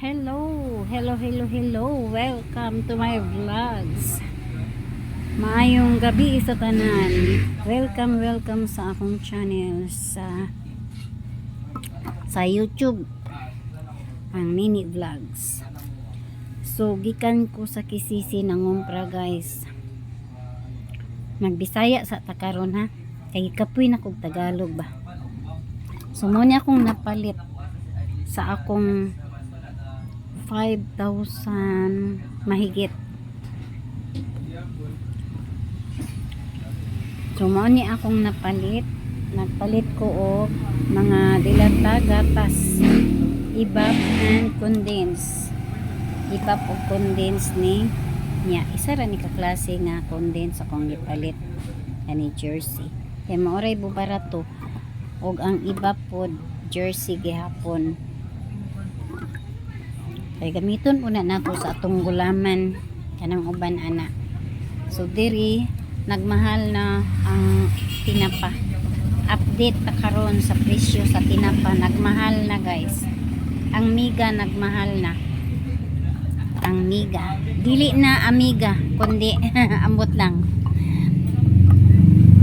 Hello, hello, hello, hello. Welcome to my vlogs. Maayong gabi sa tanan. Welcome, welcome sa akong channel sa sa YouTube. Ang mini vlogs. So, gikan ko sa kisisi ng umpra guys. Nagbisaya sa takaron ha. Kay kapoy na kog Tagalog ba. So, mo akong napalit sa akong 5,000 mahigit. So, mo ni akong napalit. Nagpalit ko og mga dilata gatas. Ibab and condense. Ibab og condense ni niya. Isa ra ni kaklase nga condense akong gipalit. Ani jersey. Kaya maoray bubarato. Og ang iba pod jersey gihapon. Kaya gamiton po na nato sa atong gulaman kanang uban ana. So diri nagmahal na ang tinapa. Update ta karon sa presyo sa tinapa nagmahal na guys. Ang miga nagmahal na. Ang miga. Dili na amiga kundi ambot lang.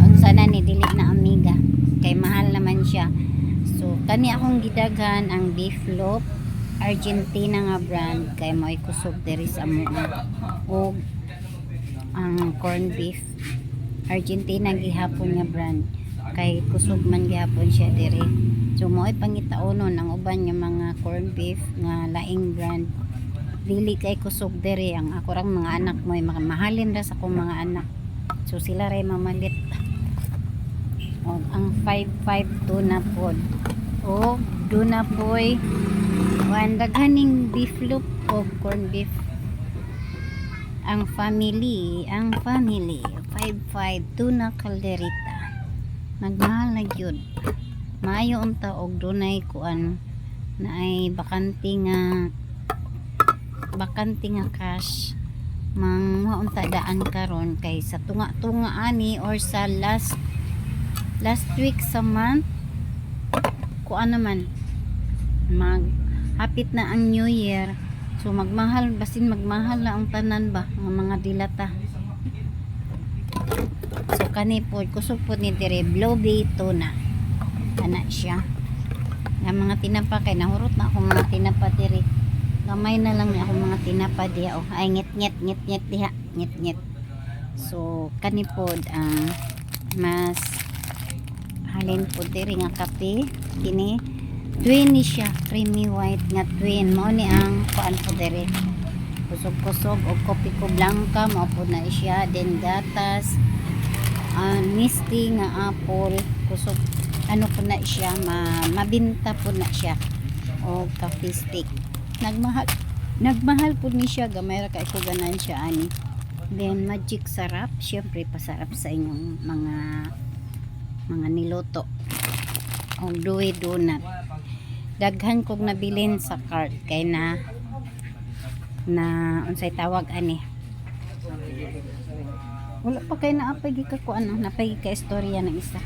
Unsa na ni dili na amiga kay mahal naman siya. So kani akong gidaghan ang beef loaf Argentina nga brand kay mo'y kusog diri sa mua o ang corn beef. Argentina gihapon nga brand kay kusog man gihapon siya diri. So mo'y pangitaonon ang uban nga mga corn beef nga laing brand. Dili kay kusog diri ang ako rang mga anak mo'y mahalin ra sa akong mga anak. So sila ray mamalit. O ang 552 na pod. O do na po'y Wan daghaning beef loop o corn beef. Ang family, ang family 55 tuna calderita. Nagmahal na gyud. Maayo unta og dunay kuan na ay bakante nga bakante nga cash mang maunta daan karon kay sa tunga-tunga ani or sa last last week sa month kuan naman mag hapit na ang New Year. So magmahal, basin magmahal na ang tanan ba ng mga dilata. So kani po, kusog po ni dire Blobby tuna. Ana siya. Nga mga tinapa kay nahurot na ako mga tinapa dire. Gamay na lang ni ako mga tinapa diha. Oh, ay ngit ngit ngit ngit diha. Ngit ngit. So kani po ang mas halin po dire nga kape kini twin ni siya. Creamy white nga twin. Mao ni ang kuan po dere kusog-kusog o kopi ko blanca. Mao po na siya. Then gatas. Uh, misty nga apple. Kusog ano po na siya? Ma, mabinta po na siya. O coffee stick. Nagmahal nagmahal po ni siya. Gamay ra kay ko ganan siya ani. Then magic sarap. Syempre pasarap sa inyong mga mga niluto o Dewey Donut daghan kog nabilin sa cart kay na na unsay tawag ani? Wala pa kay naapay ka ko ano napay ka istorya ng isa.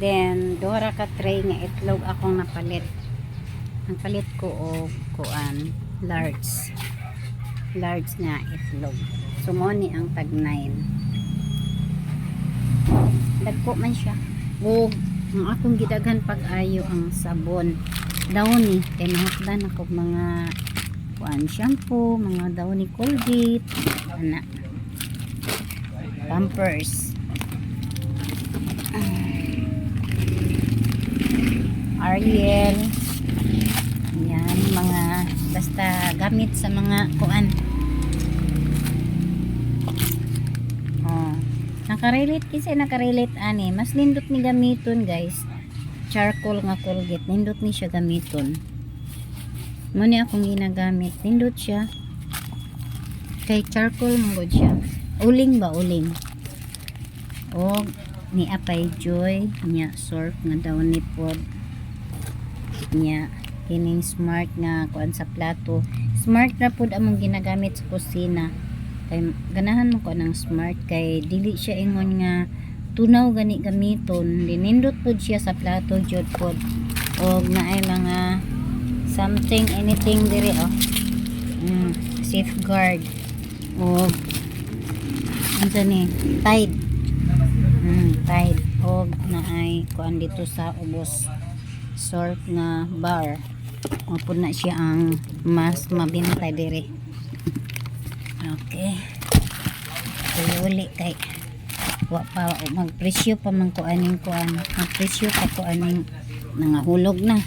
Then dora ka tray nga itlog akong napalit. Ang palit ko og kuan large. Large nga itlog. So mo ni ang tag 9 dagko man siya. Ug ang akong gidaghan pag-ayo ang sabon. Dawni kay nahukdan ako mga kuan shampoo mga dawni colgate ana. Pampers. Ariel. Yan mga basta gamit sa mga kuan oh nakarelate kasi nakarelate ani. Mas nindot ni gamiton guys. Charcoal nga colgate nindot ni siya gamiton. Mo ni akong ginagamit nindot siya. Kay charcoal mo siya. Uling ba uling? O ni apay joy niya surf nga daw ni pod. Niya kining smart nga kuan sa plato. Smart na pod among ginagamit sa kusina kay ganahan mo ko ng smart kay dili siya ingon nga tunaw gani gamiton linindot pod siya sa plato jud pod og naay mga something anything dire oh. Mm, safeguard. O ano ni tide. Mm, tide. O na ay kuan dito sa ubos sort nga bar. Mapun na siya ang mas mabintay dire okay uli kay wa pa magpresyo pa man ko aning kuan magpresyo pa ko aning nangahulog na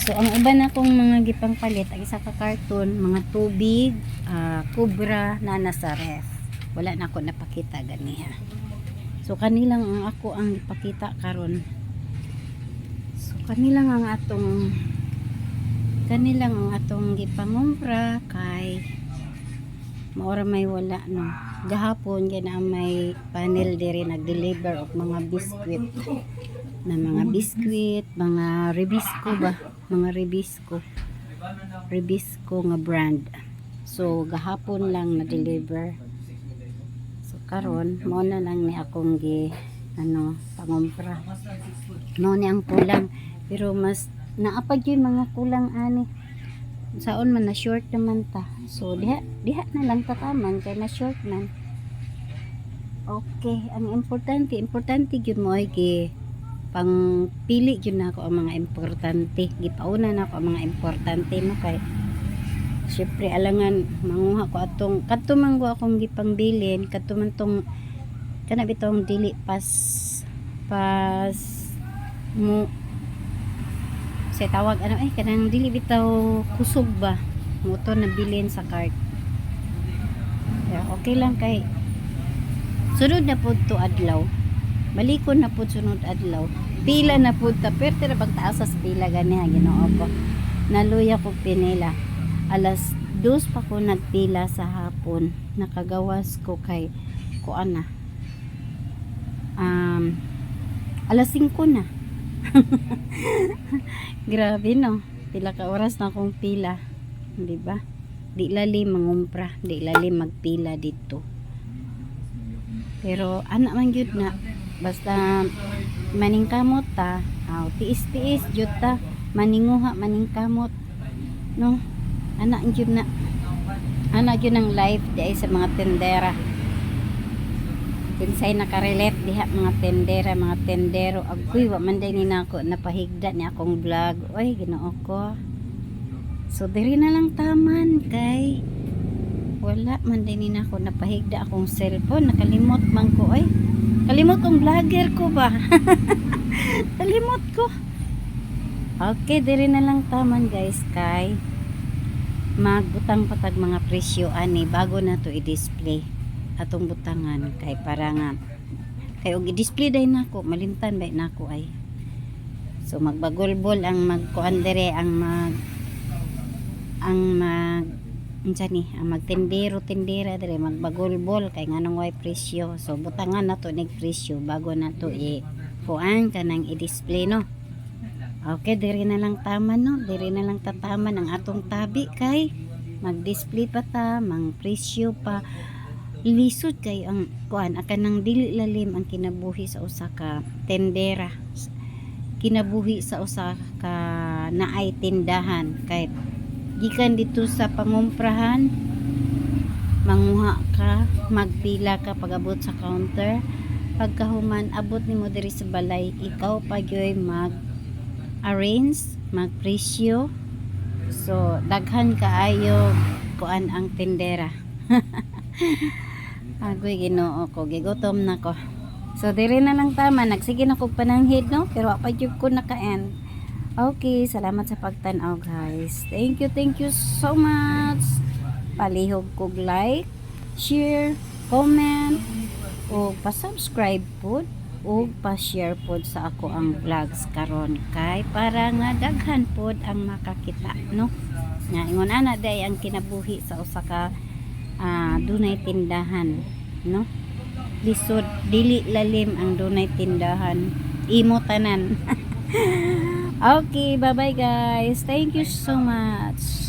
So ang uban akong mga gipang palit ang isa ka karton, mga tubig, ah, kubra na nasa ref. Wala na ako napakita ganiha. So kanilang ang ako ang ipakita karon. So kanilang ang atong kanilang ang atong gipangumpra kay maura may wala no. Gahapon gina may panel diri nag-deliver og mga biskwit na mga biskwit, mga ribisco ba? Mga ribisco. Ribisco nga brand. So gahapon lang na-deliver. So karon mo na lang ni akong gi ano pangumpra. Mo ni ang kulang pero mas naapag yun mga kulang ani. Saon man na short naman ta. So diha diha na lang tataman kay na short man. Okay, ang importante, importante gyud mo ay gi pang pili gyud na ako ang mga importante gipauna na ako ang mga importante no kay syempre alangan manguha ko atong kadto man ko akong gipangbilin kadto man tong kana bitong dili pas pas mo sa tawag ano eh kanang dili bitaw kusog ba moto na bilin sa cart yeah, okay lang kay sunod na po to adlaw Malikon na po sunod adlaw. Pila na po ta. Pero tira bang taas sa pila gani ha ginoo ko. Naluya ko pinila. Alas dos pa ko nagpila sa hapon. Nakagawas ko kay kuan na. Um, alas 5 na. Grabe no. Pila ka oras na akong pila. Di ba? Di lali mangumpra. Di lali magpila dito. Pero anak man gyud na basta maningkamot ta aw tiis-tiis jud ta maninguha maningkamot no anak jud na anak jud ng life di sa mga tendera kinsay nakarelate diha mga tendera mga tendero. Agoy wa man day ni nako napahigda ni akong vlog. Oy Ginoo ko. So diri na lang taman kay wala man din na ako napahigda akong cellphone. Nakalimot man ko ay kalimot kong vlogger ko ba? Kalimot ko. Okay diri na lang taman guys kay magbutang patag mga presyo ani bago na to i-display atong butangan. Kay para nga kay og i-display day nako malimtan bay nako ay. So magbagolbol ang magkuan dire ang mag ang mag unsa ni ang magtindero tindera dire magbagolbol kay nganong way presyo. So butangan na to nig presyo bago na to i kuan kanang i-display no? Okay diri na lang tama no? Diri na lang tataman ang atong tabi kay mag-display pa ta mang presyo pa lisod kay ang kuan akan nang dili lalim ang kinabuhi sa usa ka tendera. Kinabuhi sa usa ka naay tindahan. Kay gikan dito sa pangumprahan manguha ka magpila ka pagabot sa counter. Pagkahuman abot nimo diri sa balay ikaw pa gyoy mag arrange mag presyo. So daghan kaayo kuan ang tindera agoy ginoo ko gigutom na ko. So diri na lang tama nagsige na kog pananghid no? Pero pa jud ko naka-end Okay, salamat sa pagtanaw guys. Thank you, thank you so much. Palihog kog like, share, comment, o pa-subscribe po o pa-share po sa ako ang vlogs karon. Kay para nga daghan po ang makakita no? Nga ingon ana day ang kinabuhi sa usa ka ah, dunay tindahan no lisod dili lalim ang dunay tindahan imo tanan Okay, bye-bye guys. Thank you so much.